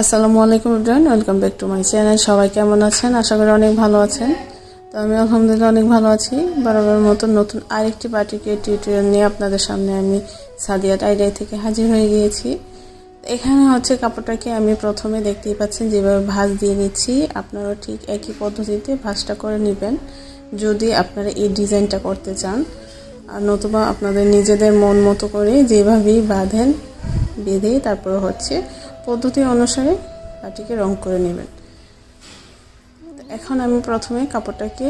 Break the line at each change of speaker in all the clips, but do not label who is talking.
আসসালামু আলাইকুম Ibrahim, welcome back to my channel. সবাই কেমন আছেন? আশা করি অনেক ভালো আছেন। তো আমি আলহামদুলিল্লাহ অনেক ভালো আছি। বরাবর মতন নতুন আরেকটি পার্টিকে টিউটোরিয়াল নিয়ে আপনাদের সামনে আমি সাদিয়া টাইডাই থেকে হাজির হয়ে গিয়েছি। এখানে হচ্ছে কাপড়টাকে আমি প্রথমে দেখতেই পাচ্ছেন, যেভাবে ভাঁজ দিয়ে নিচ্ছি। আপনারা ঠিক একই পদ্ধতিতে ভাঁজটা করে নেবেন। যদি আপনারা এই ডিজাইনটা করতে চান, আর নতুবা আপনাদের নিজেদের মন মতো করে যেভাবেই বাঁধেন, বেঁধে তারপরে হচ্ছে পদ্ধতি অনুসারে পাটিকে রং করে নেবেন। এখন আমি প্রথমে কাপড়টাকে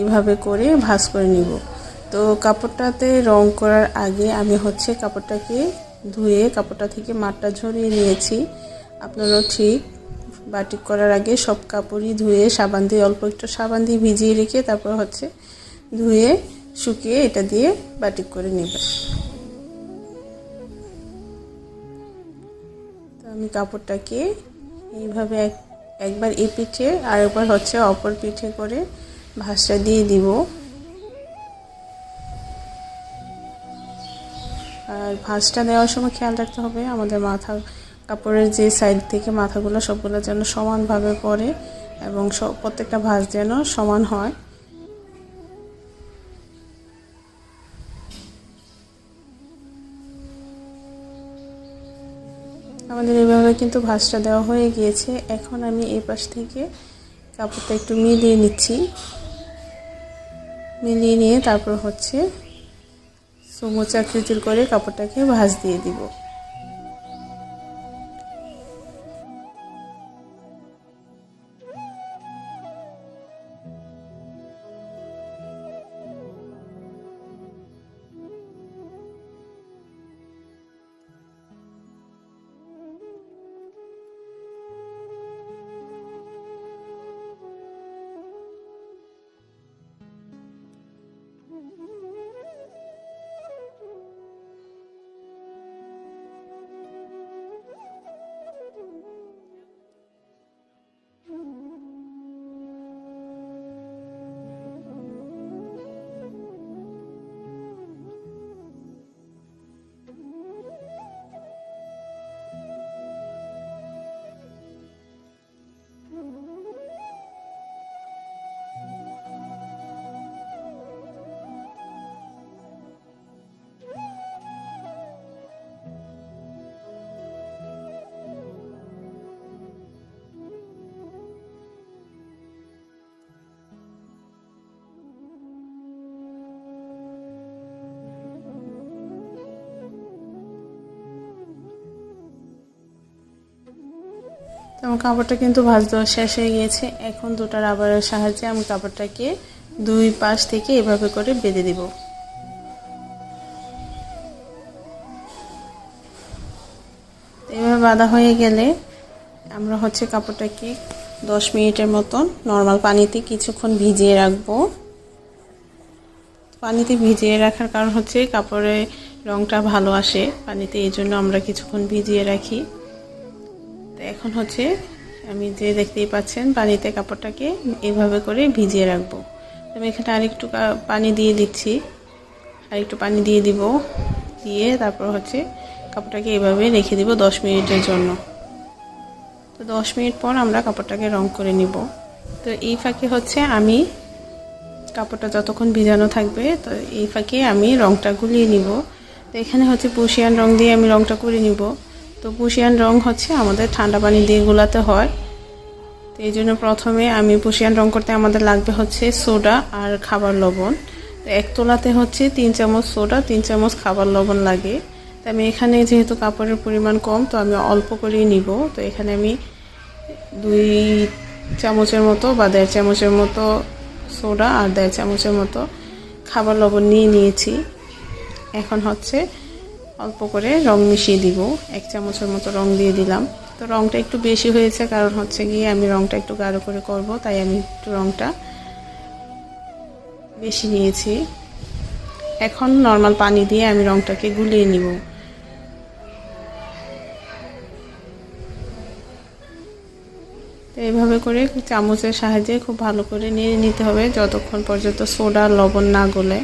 এইভাবে করে ভাঁজ করে নিব। তো কাপড়টাতে রং করার আগে আমি হচ্ছে কাপড়টাকে ধুয়ে কাপড়টা থেকে মাঠটা ঝরিয়ে নিয়েছি। আপনারাও ঠিক বাটিক করার আগে সব কাপড়ই ধুয়ে সাবান দিয়ে অল্প একটু সাবান দিয়ে ভিজিয়ে রেখে তারপর হচ্ছে ধুয়ে শুকিয়ে এটা দিয়ে বাটিক করে নেবেন। আমি কাপড়টাকে এইভাবে এক, একবার এ পিঠে আর একবার হচ্ছে অপর পিঠে করে ভাঁজটা দিয়ে দিব। আর ভাঁজটা দেওয়ার সময় খেয়াল রাখতে হবে, আমাদের মাথা, কাপড়ের যে সাইড থেকে মাথাগুলো সবগুলো যেন সমানভাবে পড়ে এবং সব প্রত্যেকটা ভাঁজ যেন সমান হয়। আমাদের এভাবে কিন্তু ভাঁজটা দেওয়া হয়ে গিয়েছে। এখন আমি এই পাশ থেকে কাপড়টা একটু মিলিয়ে নিচ্ছি। মিলিয়ে নিয়ে তারপর হচ্ছে সমুচা খিচুর করে কাপড়টাকে ভাঁজ দিয়ে দিব। তো আমার কাপড়টা কিন্তু ভাঁজ দেওয়া শেষ হয়ে গিয়েছে। এখন দুটো রাবারের সাহায্যে আমি কাপড়টাকে দুই পাশ থেকে এভাবে করে বেঁধে দিব। এভাবে বাঁধা হয়ে গেলে আমরা হচ্ছে কাপড়টাকে দশ মিনিটের মতন নর্মাল পানিতে কিছুক্ষণ ভিজিয়ে রাখব। পানিতে ভিজিয়ে রাখার কারণ হচ্ছে কাপড়ের রংটা ভালো আসে পানিতে, এই জন্য আমরা কিছুক্ষণ ভিজিয়ে রাখি। এখন হচ্ছে আমি যে দেখতেই পাচ্ছেন পানিতে কাপড়টাকে এভাবে করে ভিজিয়ে রাখব। আমি এখানে আরেকটু পানি দিয়ে দিচ্ছি। আরেকটু পানি দিয়ে দিব। দিয়ে তারপর হচ্ছে কাপড়টাকে এভাবে রেখে দিব দশ মিনিটের জন্য। তো দশ মিনিট পর আমরা কাপড়টাকে রং করে নিব। তো এই ফাঁকে হচ্ছে আমি কাপড়টা যতক্ষণ ভিজানো থাকবে, তো এই ফাঁকে আমি রংটা গুলিয়ে নিব। তো এখানে হচ্ছে পুশিয়ান রং দিয়ে আমি রংটা করে নিব। তো পুশিয়ান রং হচ্ছে আমাদের ঠান্ডা পানি দিয়ে গুলাতে হয়। তো এই জন্য প্রথমে আমি পুশিয়ান রং করতে আমাদের লাগবে হচ্ছে সোডা আর খাবার লবণ। তো এক তোলাতে হচ্ছে তিন চামচ সোডা, তিন চামচ খাবার লবণ লাগে। তো আমি এখানে যেহেতু কাপড়ের পরিমাণ কম, তো আমি অল্প করেই নিব। তো এখানে আমি দুই চামচের মতো বা দেড় চামচের মতো সোডা আর দেড় চামচের মতো খাবার লবণ নিয়ে নিয়েছি। এখন হচ্ছে অল্প করে রং মিশিয়ে দিব। এক চামচের মতো রং দিয়ে দিলাম। তো রংটা একটু বেশি হয়েছে, কারণ হচ্ছে গিয়ে আমি রংটা একটু গাঢ় করে করব, তাই আমি একটু রংটা বেশি নিয়েছি। এখন নর্মাল পানি দিয়ে আমি রংটাকে গুলিয়ে নিব। তো এইভাবে করে চামচের সাহায্যে খুব ভালো করে নিয়ে নিতে হবে, যতক্ষণ পর্যন্ত সোডা লবণ না গলে।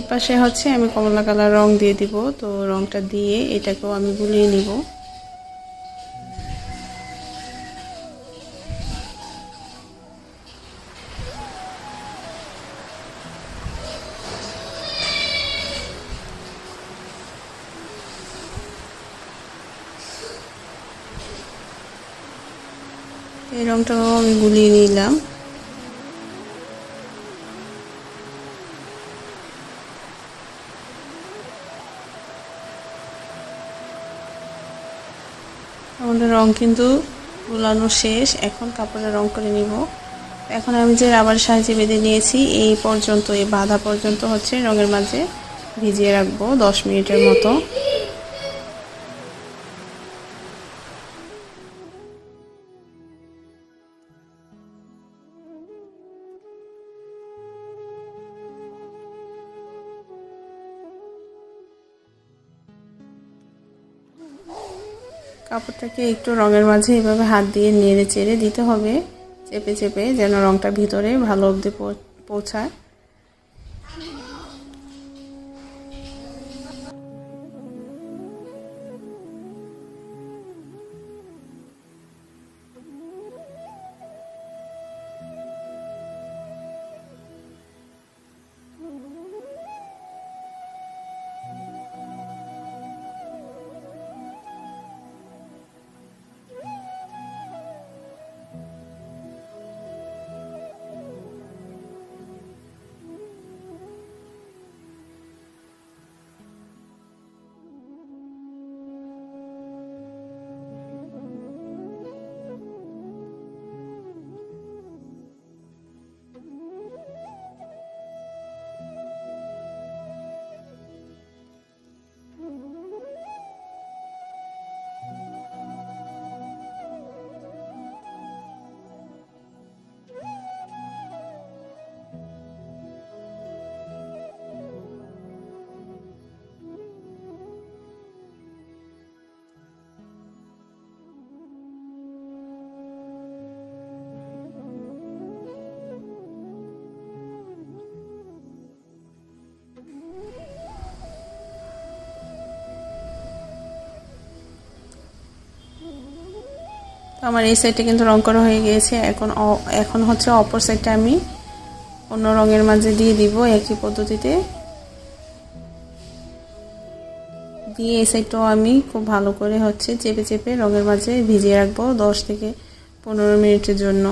এই পাশে হচ্ছে আমি কমলা কালার রং দিয়ে দিব। তো রংটা দিয়ে এটাকেও আমি গুলিয়ে নিব। এই রংটাও আমি গুলিয়ে নিলাম। আমাদের রং কিন্তু গুলানো শেষ। এখন কাপড়ের রং করে নিব। এখন আমি যে রাবার সাহায্যে বেঁধে নিয়েছি, এই পর্যন্ত, এই বাঁধা পর্যন্ত হচ্ছে রঙের মাঝে ভিজিয়ে রাখব দশ মিনিটের মতো। কাপড়টাকে একটু রঙের মাঝে এভাবে হাত দিয়ে নেড়ে চেড়ে দিতে হবে, চেপে চেপে যেন রঙটা ভিতরে ভালো অবধি পৌঁছায়। আমার এই সাইডটা কিন্তু রং করা হয়ে গিয়েছে। এখন এখন হচ্ছে অপর সাইডটা আমি অন্য রঙের মাঝে দিয়ে দিব একই পদ্ধতিতে। দিয়ে এই সাইডটাও আমি খুব ভালো করে হচ্ছে চেপে চেপে রঙের মাঝে ভিজিয়ে রাখব দশ থেকে পনেরো মিনিটের জন্য।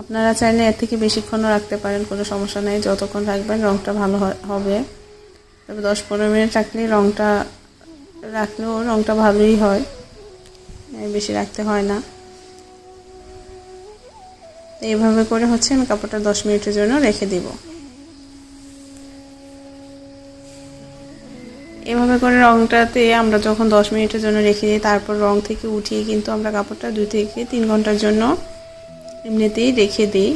আপনারা চাইলে এর থেকে বেশিক্ষণও রাখতে পারেন, কোনো সমস্যা নেই। যতক্ষণ রাখবেন রঙটা ভালো হবে। তবে দশ পনেরো মিনিট রাখলে রঙটা রাখলেও রঙটা ভালোই হয়। বেশি রাখতে হয় না। এইভাবে করে হচ্ছে আমি কাপড়টা দশ মিনিটের জন্য রেখে দিব। এভাবে করে রংটাতে আমরা যখন দশ মিনিটের জন্য রেখে দিই, তারপর রং থেকে উঠিয়ে কিন্তু আমরা কাপড়টা দুই থেকে তিন ঘণ্টার জন্য এমনিতেই রেখে দিই।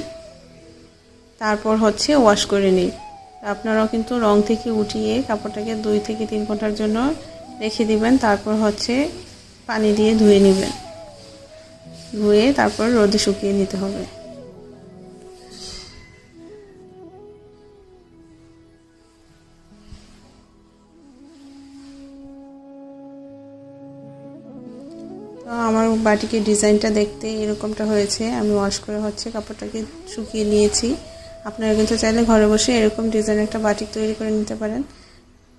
তারপর হচ্ছে ওয়াশ করে নিই। আপনারাও কিন্তু রং থেকে উঠিয়ে কাপড়টাকে দুই থেকে তিন ঘণ্টার জন্য রেখে দিবেন। তারপর হচ্ছে পানি দিয়ে ধুয়ে নেবেন। ধুয়ে তারপর রোদে শুকিয়ে নিতে হবে। তো আমার বাটিকের ডিজাইনটা দেখতে এরকমটা হয়েছে। আমি ওয়াশ করে হচ্ছে কাপড়টাকে শুকিয়ে নিয়েছি। আপনারা কিন্তু চাইলে ঘরে বসে এরকম ডিজাইন একটা বাটিক তৈরি করে নিতে পারেন।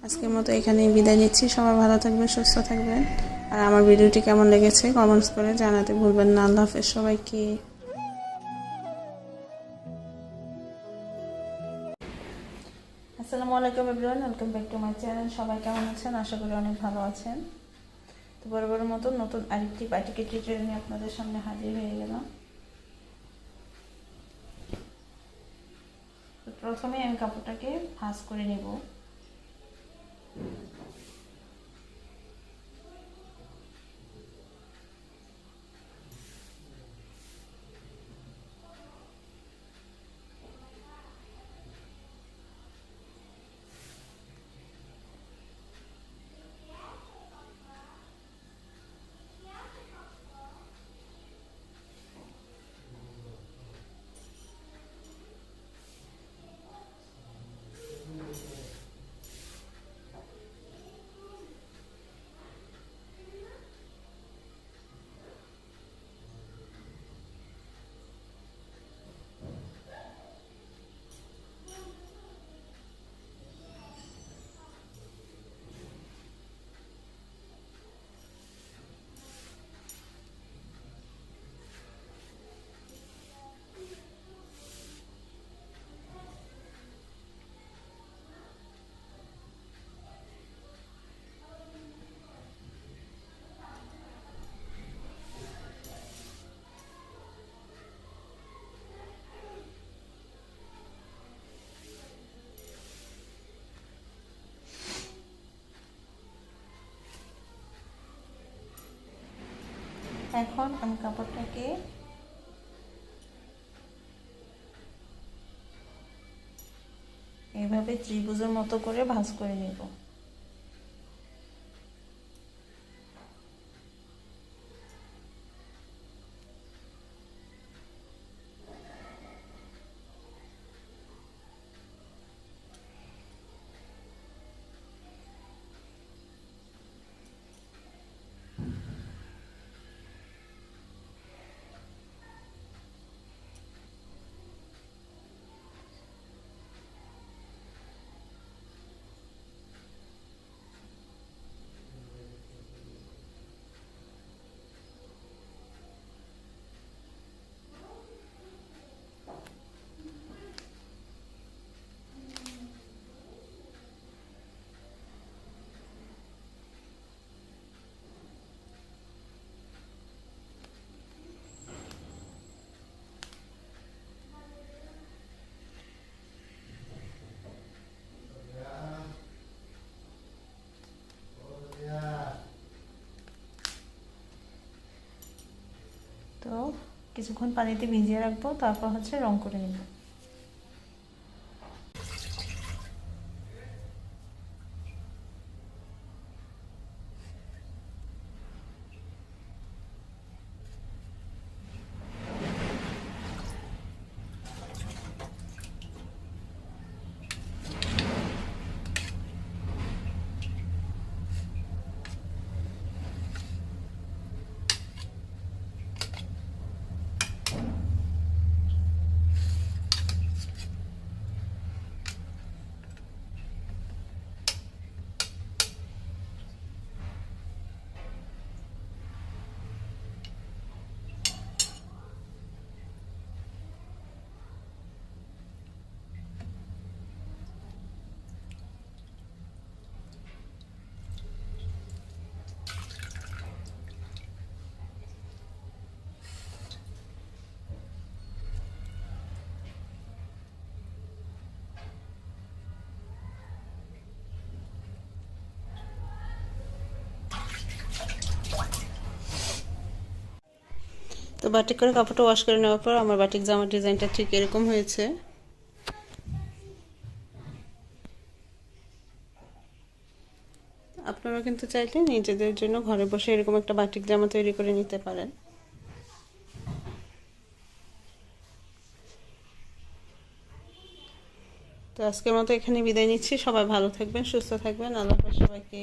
আজকের মতো এখানেই বিদায় নিচ্ছি। সবাই ভালো থাকবেন, সুস্থ থাকবেন। আর আমার ভিডিওটি কেমন লেগেছে কমেন্টস করে জানাতে ভুলবেন না। আল্লাহ হাফেজ সবাইকে। আসসালামু আলাইকুম everyone welcome back to my channel সবাই কেমন আছেন? আশা করি অনেক ভালো আছেন। তো বড় মতো নতুন আরেকটি বাটিকে টিউটোরিয়াল নিয়ে আপনাদের সামনে হাজির হয়ে গেলাম। প্রথমে আমি কাপড়টাকে ভাঁজ করে নেব। এখন আমি কাপড়টাকে এভাবে ত্রিভুজের মতো করে ভাঁজ করে নেব তো কিছুক্ষণ পানিতে ভিজিয়ে রাখব তারপর হচ্ছে রং করে নেব। তো বাটিক করে কাপড়টা ওয়াশ করে নেওয়ার পর আমার বাটিক জামার ডিজাইনটা ঠিক এরকম হয়েছে। আপনারা কিন্তু চাইলে নিজেদের জন্য ঘরে বসে এরকম একটা বাটিক জামা তৈরি করে নিতে পারেন। তো আজকের মতো এখানে বিদায় নিচ্ছি। সবাই ভালো থাকবেন, সুস্থ থাকবেন। আল্লাহ সবাইকে।